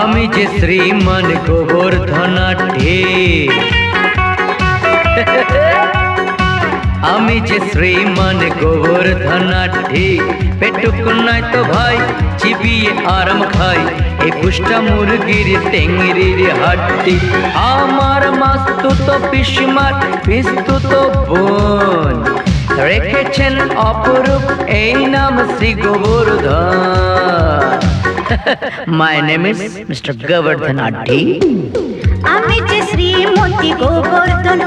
আমি যে শ্রীমান গোবর্ধনাঢ্যে আমি যে শ্রীমান গোবর্ধনাঢ্যে পেটুক নয় তো ভাই, চিবিয়ে আরাম খাই এই পুষ্টা মুরগির টেংরির হাড্ডি। আমার মাস্তু তো পিসমার পিস্তু তো বোন। রেখেছেন অপরূপ এই নাম Shri Gobardhan my name is mister Gobardhan Addy আমি যে শ্রীমতী গোবর্ধন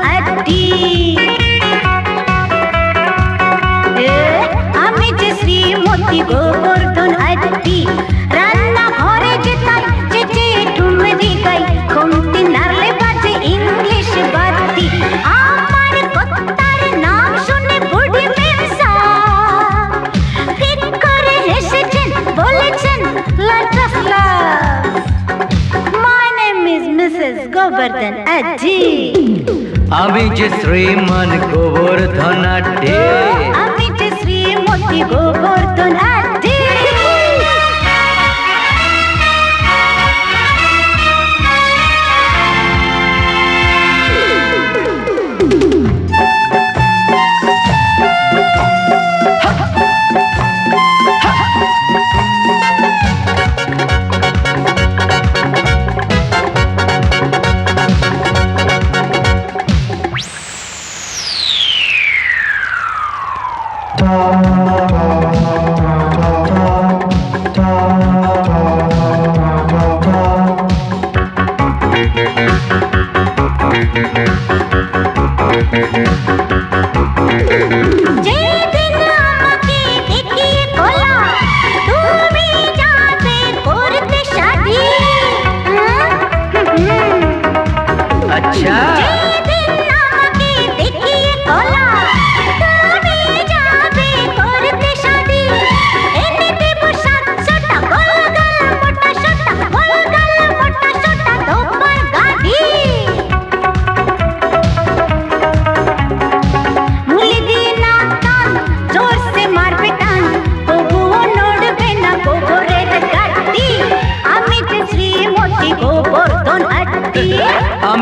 Govardhan আজি। আমি যে শ্রীমান গোবর্ধনাঢ্যে। আমি যে শ্রীমতী গোবর্ধন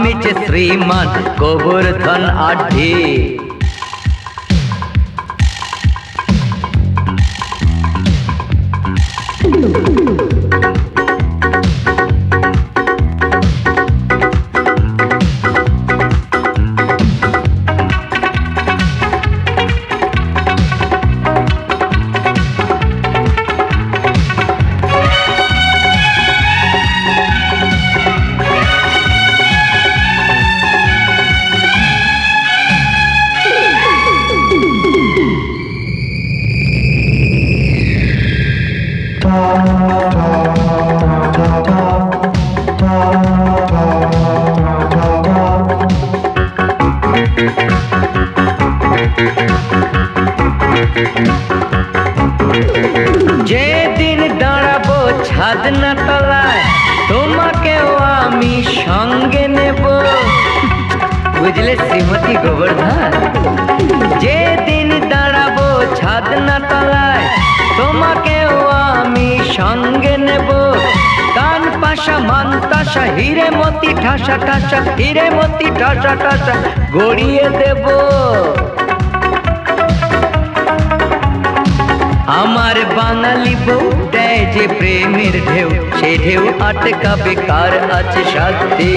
আমি যে শ্রীমান গোবর্ধন আঢ্যে যেদিন দাঁড়াবো ছাদনা তলায় তোমাকেও আমি সঙ্গে নেব। বুঝলে শ্রীমতী গোবর্ধন? যেদিন দাঁড়াবো ছাদনা কান পাশা মান্তাসা হিরে মতি ঠাসা ঠাসা, হিরে মতি ঠাসা ঠাসা, গড়িয়ে দেবো। আমার বাঙালি বউ, দেয় যে প্রেমের ঢেউ, সে ঢেউ আটকাবে কার আছে সাথে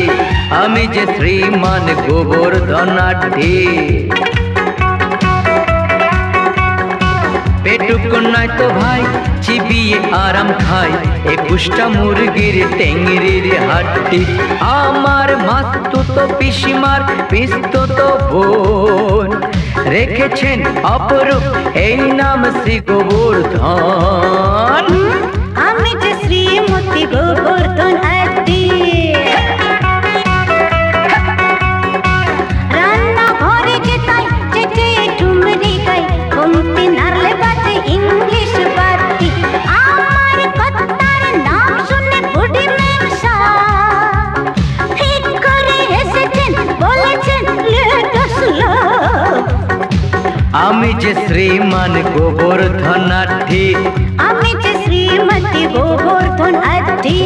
আমি যে শ্রীমান গোবর্ধনাঢ্যে। পেটুক নাই তো ভাই, চিবিয়ে আরাম খাই। একুশটা মুরগির টেঙ্গির হাটটি আমার মাস্তু তো পিসিমার, পিস্তু তো বোন। রেখেছেন অপরূপ, এই নাম শ্রী আমি যে শ্রী শ্রীমান গোবর্ধনাঢ্যি আমি যে শ্রীমতী গোবর্ধন আদি